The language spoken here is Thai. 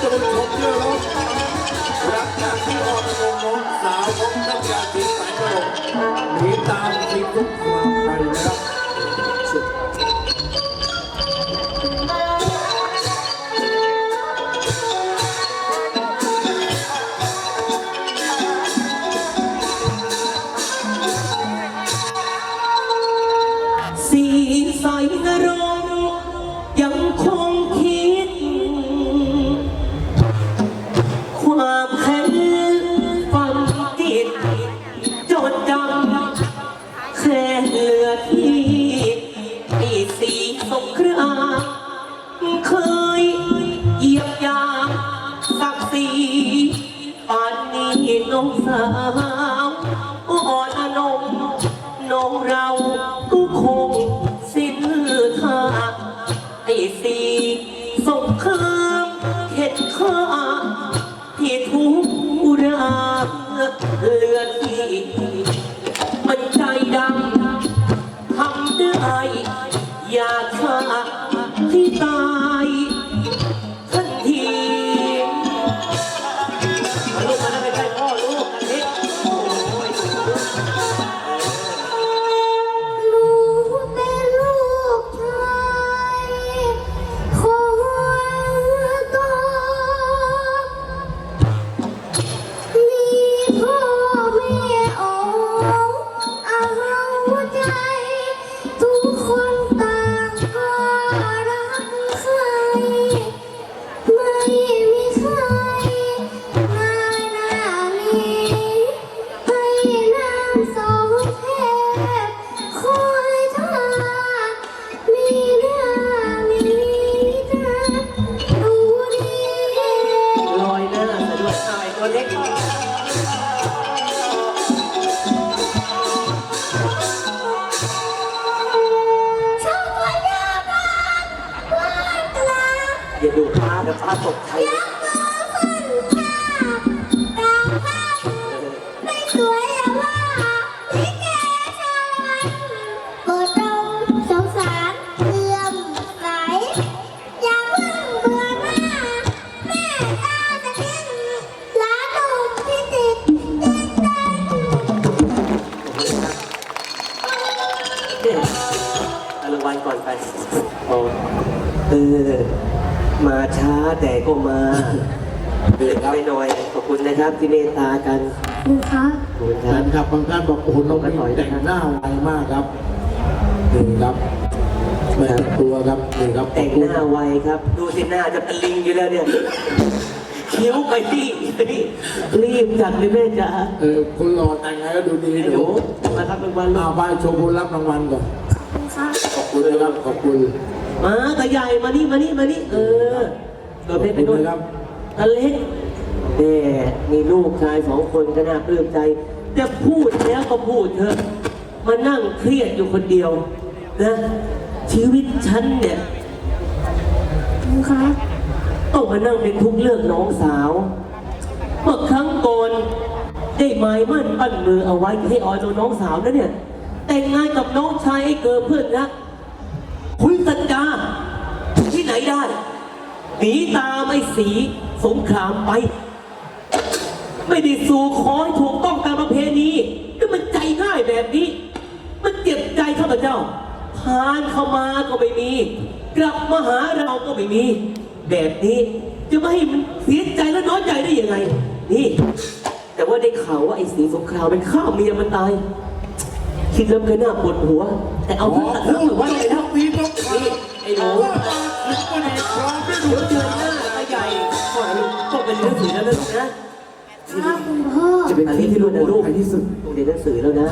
จนชมเยอะล้วรักจากที่อ่อนลงน้องสาวของท่านยาสีสายกระดดหนีตามทีมทุกความไปนะครับสีใสนรงยังคง เหลือที่ไอสีสงครามเคยเหยียบยามศักดิ์ศรีปานนี้น้องสาวอ่อนอนงน้องเราก็คงสิ้นท่าไอ้สีสงครามเห็นค่าที่ทุกราเหลือ ต้นเต้นเนี่ยเอารางวัลก่อนไปโอ้เออ มาช้าแต่ก็มาเดือดไปหน่อย ขอบคุณนะครับที่เมตตากันดูคะขอบคุณคแฟรับ นคลับบางท่านบอกโอ้โหน้องมีแต่งหน้าไวมากครับนี่ครับไม่แต่งตัวครับนี่ครับแต่งหน้าไวครับ ดูสิหน้าจะตะลิงอยู่แล้วเนี่ยคิ้วไปที่รีบจัดเลยแม่จ๋าเออคนรอแต่งไงก็ดูดีไอ้หเดี๋นูยวมาครับรางวัลลูเอากไปโชว์คุณรับรางวัลก่อนดูคะขอบคุณนะครับขอบคุณ มาตาใหญ่มานี่มานี่มานี่เออตัวเพชรไปขอบนู่คุนณครับตาเล็กแม่มีลูกชายสองคนก็น่าปลื้มใจ จะพูดแล้วก็พูดเถอะมานั่งเครียดอยู่คนเดียวนะชีวิตฉันเนี่ยดูคะต้องมานั่งเป็นทุกข์เรื่องน้องสาวเมื่อครั้งก่อนได้หมายมั่นปั้นมือเอาไว้ให้ออยตัวน้องสาวนะเนี่ยแต่งงานกับน้องชายไอ้เกิดเพื่อนนะ คุณสัญญาถึงที่ไหนได้หนีตามไอ้สีสงครามไป ไม่ได้สู่ขอให้ถูกต้องตามประเพณีนี่มันใจง่ายแบบนี้ มันเจ็บใจข้าพเจ้าผ่านเข้ามาก็ไม่มี กลับมาหาเราก็ไม่มี แบบนี้ จะไม่ให้มันเสียใจและน้อยใจได้ยังไง นี่ แต่ว่าได้ข่าวว่าไอ้สีสงครามมันฆ่าเมียมันตาย คิดแล้วมันก็น่าปวดหัว แต่เอาอ๋อเรื่องตัดเรื่องหรือว่าอะไรแล้วมีต้องนี่ไอ้หนูคิดว่าในครองไม่เดี๋ดูยวเจอหน้าตาใหญ่ก่อนนะลูกต้องเป็นเรื่องสื่อแล้วนะลูกนะครับคุณพ่อ จะเป็นที่ที่รุ่นนะลูกในที่สุดต้องเรียนหนังสือแล้วนะ